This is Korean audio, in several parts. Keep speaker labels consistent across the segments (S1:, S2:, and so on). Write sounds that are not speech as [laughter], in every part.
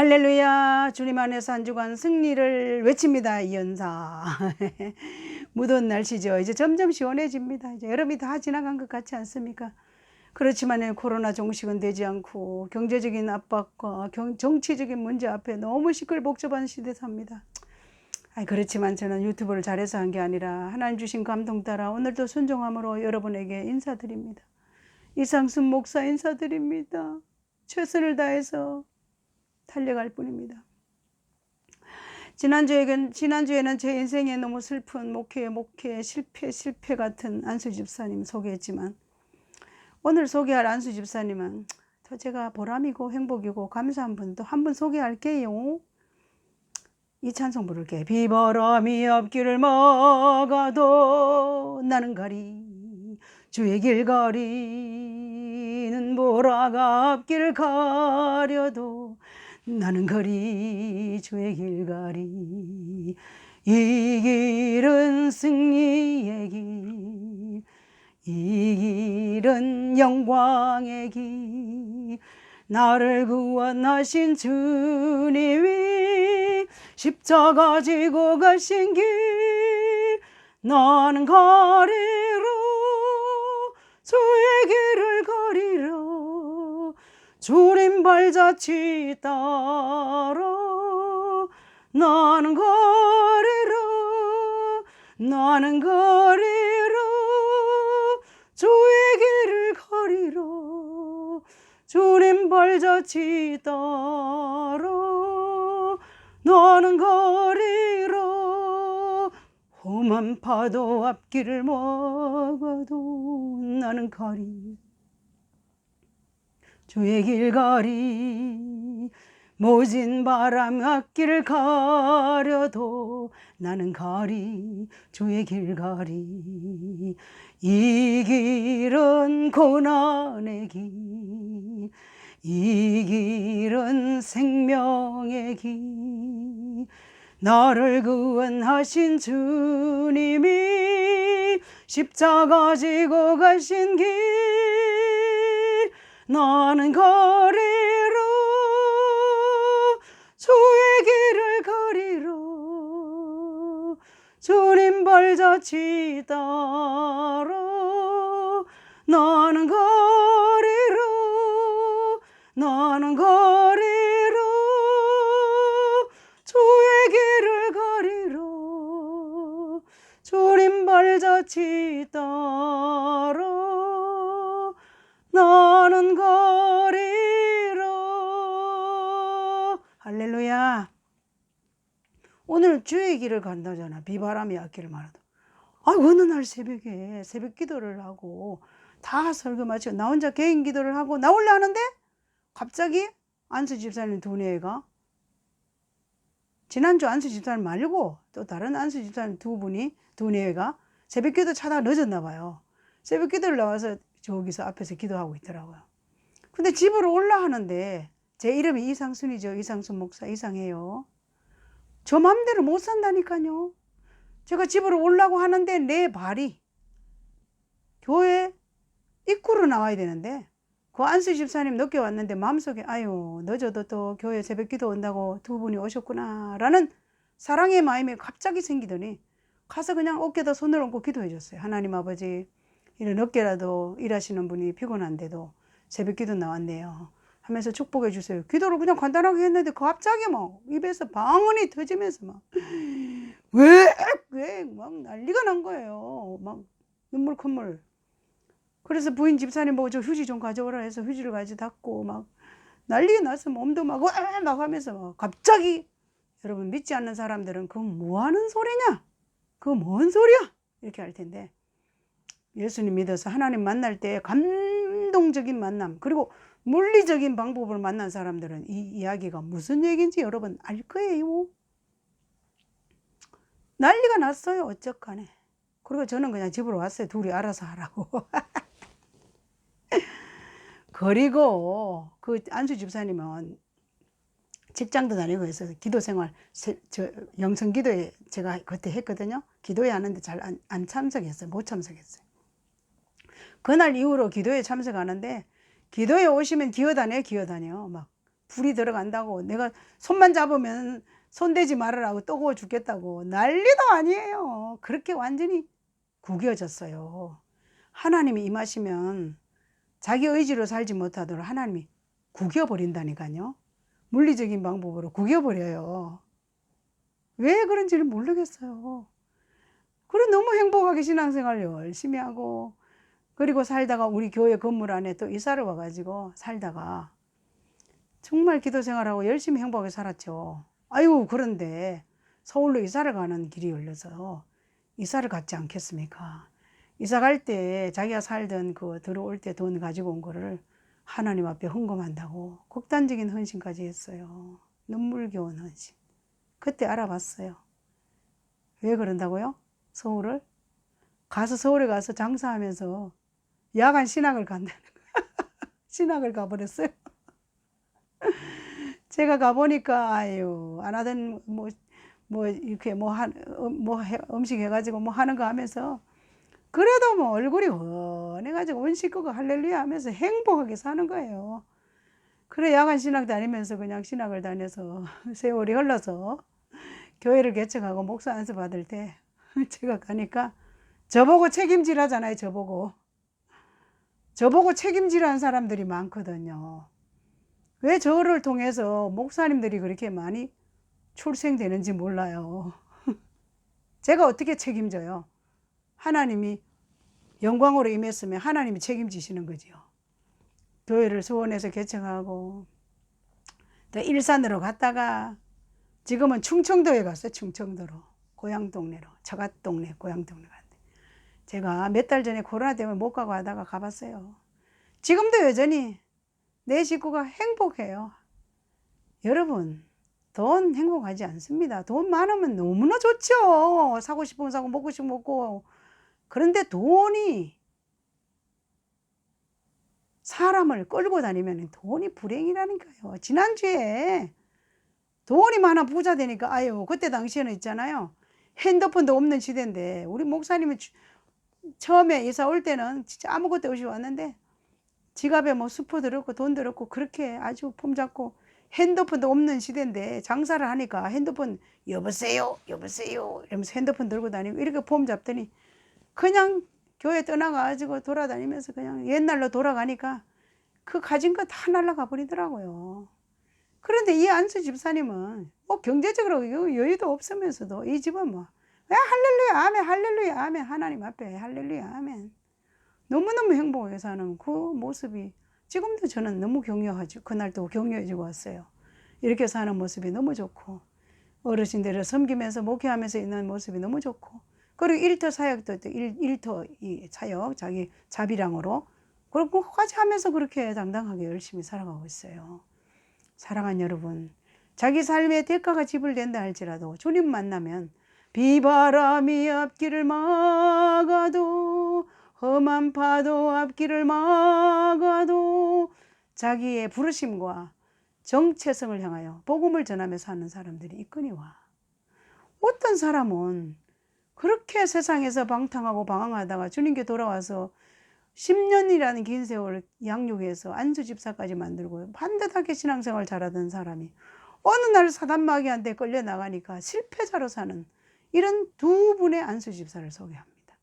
S1: 할렐루야. 주님 안에서 한 주간 승리를 외칩니다 이연사. [laughs] 무더운 날씨죠. 이제 점점 시원해집니다. 이제 여름이 다 지나간 것 같지 않습니까? 그렇지만 코로나 종식은 되지 않고 경제적인 압박과 경, 정치적인 문제 앞에 너무 시끌복잡한 시대 삽니다. 아이, 그렇지만 저는 유튜브를 잘해서 한 게 아니라 하나님 주신 감동 따라 오늘도 순종함으로 여러분에게 인사드립니다. 이상순 목사 인사드립니다. 최선을 다해서 달려갈 뿐입니다. 지난주에는, 지난주에는 제 인생에 너무 슬픈 목회, 목회, 실패, 실패 같은 안수 집사님 소개했지만 오늘 소개할 안수 집사님은 더 제가 보람이고 행복이고 감사한 분도 한 분 소개할게요. 이 찬송 부를게. 비바람이 앞길을 막아도 나는 가리 주의 길 가리는 보라가 앞길을 가려도 나는 거리 주의 길 가리. 이 길은 승리의 길, 이 길은 영광의 길, 나를 구원하신 주님이 십자가 지고 가신 길, 나는 가리로 주의 길을 가리라. 주님 발자취 따라 나는 거리라 나는 거리라 주의 길을 가리라 주님 발자취 따라 나는 거리라 험한 파도 앞길을 막아도 나는 가리 주의 길 가리 모진 바람 앞길을 가려도 나는 가리 주의 길 가리. 이 길은 고난의 길, 이 길은 생명의 길, 나를 구원하신 주님이 십자가 지고 가신 길, 나는 거리로 주의 길을 가리로 주님 따라 나는 거리로 오늘 주의 길을 간다잖아 비바람이 앞길을 말하다 아 어느 날 새벽에 새벽 기도를 하고 다 설교 마치고 나 혼자 개인 기도를 하고 나올려 하는데 갑자기 안수 집사님 두뇌가 지난주 안수 집사님 말고 또 다른 안수 집사님 두 분이 두뇌가 새벽 기도 차다가 늦었나 봐요 새벽 기도를 나와서 저기서 앞에서 기도하고 있더라고요. 근데 집으로 올라가는데 제 이름이 이상순이죠. 이상순 목사 이상해요. 저 맘대로 못 산다니까요. 제가 집으로 올라고 하는데 내 발이 교회 입구로 나와야 되는데 그 안수 집사님 늦게 왔는데 마음속에 아유 늦어도 또 교회 새벽 기도 온다고 두 분이 오셨구나 라는 사랑의 마음이 갑자기 생기더니 가서 그냥 어깨에다 손을 얹고 기도해 줬어요. 하나님 아버지 이런 늦게라도 일하시는 분이 피곤한데도 새벽 기도 나왔네요. 하면서 축복해 주세요. 기도를 그냥 간단하게 했는데 갑자기 막 입에서 방언이 터지면서 막 왜? 왜? 막 난리가 난 거예요. 막 눈물 콧물. 그래서 부인 집사님 보고 저 휴지 좀 가져오라 해서 휴지를 가져다고 막 난리가 나서 몸도 막, 와! 막 하면서 막 갑자기 여러분 믿지 않는 사람들은 그건 뭐 하는 소리냐? 그거 뭔 소리야? 이렇게 할 텐데 예수님 믿어서 하나님 만날 때 감동적인 만남 그리고 물리적인 방법을 만난 사람들은 이 이야기가 무슨 얘기인지 여러분 알 거예요. 난리가 났어요. 어쩌간에. 그리고 저는 그냥 집으로 왔어요. 둘이 알아서 하라고. [laughs] 그리고 그 안수 집사님은 직장도 다니고 해서 기도 생활, 세- 저 영성 기도에 제가 그때 했거든요. 기도회 하는데 잘안 안 참석했어요. 못 참석했어요. 그날 이후로 기도에 참석하는데 기도에 오시면 기어다녀 기어다녀 막 불이 들어간다고 내가 손만 잡으면 손대지 말으라고 뜨거워 죽겠다고 난리도 아니에요. 그렇게 완전히 구겨졌어요. 하나님이 임하시면 자기 의지로 살지 못하도록 하나님이 구겨버린다니까요. 물리적인 방법으로 구겨버려요. 왜 그런지를 모르겠어요. 그래 너무 행복하게 신앙생활 열심히 하고 그리고 살다가 우리 교회 건물 안에 또 이사를 와가지고 살다가 정말 기도 생활하고 열심히 행복하게 살았죠. 아이고 그런데 서울로 이사를 가는 길이 열려서 이사를 갔지 않겠습니까? 이사 갈 때 자기가 살던 그 들어올 때 돈 가지고 온 거를 하나님 앞에 헌금한다고 극단적인 헌신까지 했어요. 눈물겨운 헌신. 그때 알아봤어요. 왜 그런다고요? 서울을? 가서 서울에 가서 장사하면서 야간 신학을 간다는 거야. [laughs] 신학을 가버렸어요. [laughs] 제가 가보니까 아유 안 하던 뭐뭐 이렇게 뭐한뭐 음식 해가지고 뭐 하는 거 하면서 그래도 뭐 얼굴이 훤해가지고 원식구가 할렐루야 하면서 행복하게 사는 거예요. 그래 야간 신학 다니면서 그냥 신학을 다녀서 [laughs] 세월이 흘러서 교회를 개척하고 목사 안수 받을 때 제가 가니까 저보고 책임질 하잖아요 저보고 저보고 책임질하는 사람들이 많거든요. 왜 저를 통해서 목사님들이 그렇게 많이 출생되는지 몰라요. [laughs] 제가 어떻게 책임져요? 하나님이 영광으로 임했으면 하나님이 책임지시는 거지요. 교회를 수원에서 개척하고 또 일산으로 갔다가 지금은 충청도에 갔어요. 충청도로 고향 동네로 처갓 동네 고향 동네 제가 몇 달 전에 코로나 때문에 못 가고 하다가 가봤어요. 지금도 여전히 내 식구가 행복해요. 여러분 돈 행복하지 않습니다. 돈 많으면 너무나 좋죠. 사고 싶으면 사고 먹고 싶으면 먹고 그런데 돈이 사람을 끌고 다니면 돈이 불행이라니까요. 지난주에 돈이 많아 부자 되니까 아유 그때 당시에는 있잖아요. 핸드폰도 없는 시대인데 우리 목사님이 주- 처음에 이사 올 때는 진짜 아무것도 없이 왔는데 지갑에 뭐 수포 들었고 돈 들었고 그렇게 아주 폼 잡고 핸드폰도 없는 시대인데 장사를 하니까 핸드폰 여보세요 여보세요 이러면서 핸드폰 들고 다니고 이렇게 폼 잡더니 그냥 교회 떠나가지고 돌아다니면서 그냥 옛날로 돌아가니까 그 가진 거다 날라가 버리더라고요. 그런데 이 안수 집사님은 뭐 경제적으로 여- 여유도 없으면서도 이 집은 뭐 왜 할렐루야 아멘 할렐루야 아멘 하나님 앞에 할렐루야 아멘 너무너무 행복하게 사는 그 모습이 지금도 저는 너무 격려하죠. 그날도 격려해주고 왔어요. 이렇게 사는 모습이 너무 좋고 어르신들을 섬기면서 목회하면서 있는 모습이 너무 좋고 그리고 일터 사역도 또 일, 일터 이 사역 자기 자비량으로 그리고 그까지 하면서 그렇게 당당하게 열심히 살아가고 있어요. 사랑하는 여러분, 자기 삶의 대가가 지불된다 할지라도 주님 만나면 비바람이 앞길을 막아도 험한 파도 앞길을 막아도 자기의 부르심과 정체성을 향하여 복음을 전하며 사는 사람들이 있거니와. 어떤 사람은 그렇게 세상에서 방탕하고 방황하다가 주님께 돌아와서 10년이라는 긴 세월 양육해서 안수 집사까지 만들고 반듯하게 신앙생활 잘하던 사람이 어느 날 사단마귀한테 끌려 나가니까 실패자로 사는 이런 두 분의 안수 집사를 소개합니다.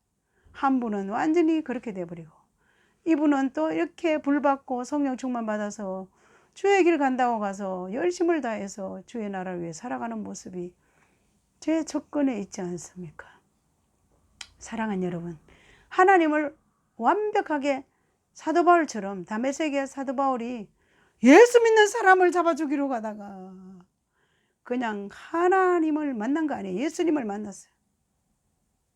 S1: 한 분은 완전히 그렇게 돼버리고 이분은 또 이렇게 불 받고 성령 충만 받아서 주의 길 간다고 가서 열심을 다해서 주의 나라를 위해 살아가는 모습이 제 접근에 있지 않습니까? 사랑하는 여러분, 하나님을 완벽하게 사도 바울처럼 다메섹의 사도 바울이 예수 믿는 사람을 잡아주기로 가다가 그냥 하나님을 만난 거 아니에요. 예수님을 만났어요.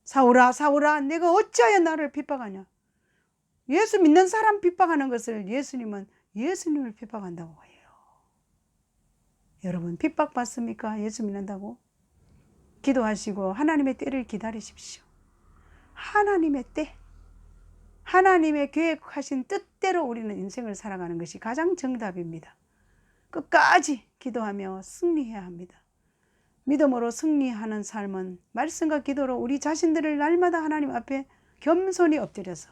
S1: 사울아, 사울아, 내가 어찌하여 나를 핍박하냐? 예수 믿는 사람 핍박하는 것을 예수님은 예수님을 핍박한다고 해요. 여러분, 핍박받습니까? 예수 믿는다고? 기도하시고 하나님의 때를 기다리십시오. 하나님의 때, 하나님의 계획하신 뜻대로 우리는 인생을 살아가는 것이 가장 정답입니다. 끝까지 기도하며 승리해야 합니다. 믿음으로 승리하는 삶은 말씀과 기도로 우리 자신들을 날마다 하나님 앞에 겸손히 엎드려서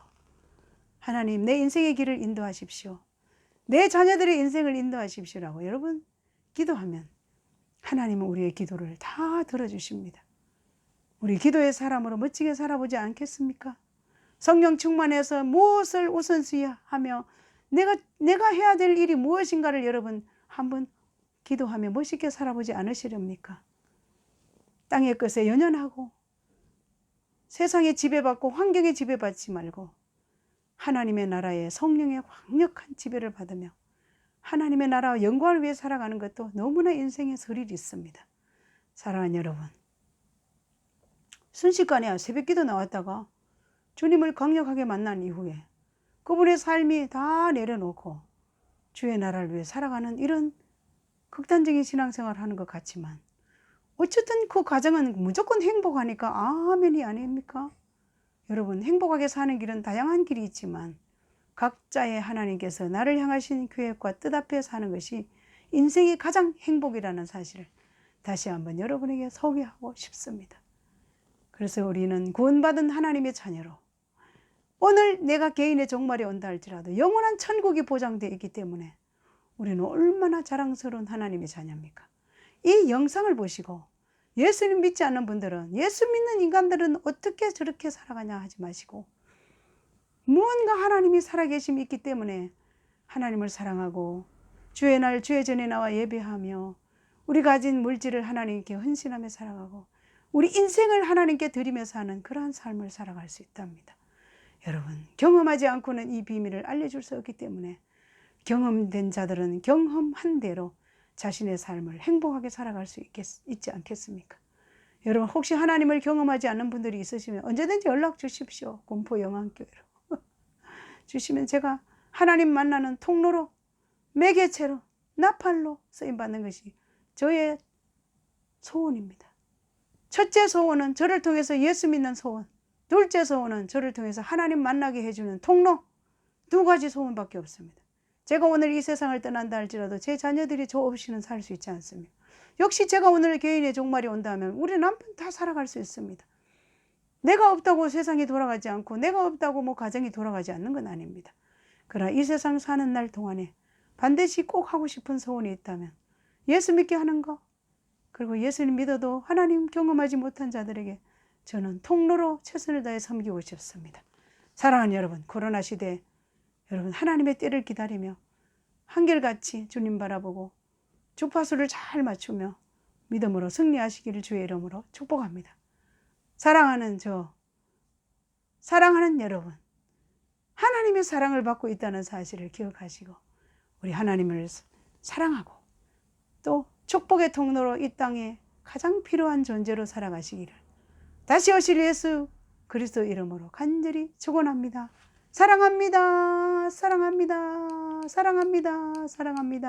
S1: 하나님 내 인생의 길을 인도하십시오. 내 자녀들의 인생을 인도하십시오라고 여러분 기도하면 하나님은 우리의 기도를 다 들어주십니다. 우리 기도의 사람으로 멋지게 살아보지 않겠습니까? 성령 충만해서 무엇을 우선시하며 내가 내가 해야 될 일이 무엇인가를 여러분 한번 기도하며 멋있게 살아보지 않으시렵니까? 땅의 것에 연연하고 세상에 지배받고 환경에 지배받지 말고 하나님의 나라의 성령의 강력한 지배를 받으며 하나님의 나라와 영광을 위해 살아가는 것도 너무나 인생의 설일이 있습니다. 사랑하는 여러분, 순식간에 새벽기도 나왔다가 주님을 강력하게 만난 이후에 그분의 삶이 다 내려놓고 주의 나라를 위해 살아가는 이런 극단적인 신앙생활을 하는 것 같지만 어쨌든 그 과정은 무조건 행복하니까 아멘이 아닙니까? 여러분 행복하게 사는 길은 다양한 길이 있지만 각자의 하나님께서 나를 향하신 계획과 뜻 앞에 사는 것이 인생의 가장 행복이라는 사실을 다시 한번 여러분에게 소개하고 싶습니다. 그래서 우리는 구원받은 하나님의 자녀로 오늘 내가 개인의 종말이 온다 할지라도 영원한 천국이 보장되어 있기 때문에 우리는 얼마나 자랑스러운 하나님의 자녀입니까? 이 영상을 보시고 예수님 믿지 않는 분들은 예수 믿는 인간들은 어떻게 저렇게 살아가냐 하지 마시고 무언가 하나님이 살아계심이 있기 때문에 하나님을 사랑하고 주의 날 주의 전에 나와 예배하며 우리 가진 물질을 하나님께 헌신하며 살아가고 우리 인생을 하나님께 드리면서 하는 그러한 삶을 살아갈 수 있답니다. 여러분 경험하지 않고는 이 비밀을 알려줄 수 없기 때문에 경험된 자들은 경험한 대로 자신의 삶을 행복하게 살아갈 수 있겠, 있지 않겠습니까? 여러분 혹시 하나님을 경험하지 않는 분들이 있으시면 언제든지 연락 주십시오. 공포 영안교회로 [laughs] 주시면 제가 하나님 만나는 통로로 매개체로 나팔로 쓰임 받는 것이 저의 소원입니다. 첫째 소원은 저를 통해서 예수 믿는 소원. 둘째 소원은 저를 통해서 하나님 만나게 해주는 통로. 두 가지 소원밖에 없습니다. 제가 오늘 이 세상을 떠난다 할지라도 제 자녀들이 저 없이는 살 수 있지 않습니다. 역시 제가 오늘 개인의 종말이 온다면 우리 남편 다 살아갈 수 있습니다. 내가 없다고 세상이 돌아가지 않고 내가 없다고 뭐 가정이 돌아가지 않는 건 아닙니다. 그러나 이 세상 사는 날 동안에 반드시 꼭 하고 싶은 소원이 있다면 예수 믿게 하는 거 그리고 예수님 믿어도 하나님 경험하지 못한 자들에게 저는 통로로 최선을 다해 섬기고 싶습니다. 사랑하는 여러분 코로나 시대 여러분 하나님의 때를 기다리며 한결같이 주님 바라보고 주파수를 잘 맞추며 믿음으로 승리하시기를 주의 이름으로 축복합니다. 사랑하는 저, 사랑하는 여러분, 하나님의 사랑을 받고 있다는 사실을 기억하시고 우리 하나님을 사랑하고 또 축복의 통로로 이 땅에 가장 필요한 존재로 살아가시기를 다시 오실 예수 그리스도 이름으로 간절히 축원합니다. 사랑합니다. 사랑합니다. 사랑합니다. 사랑합니다.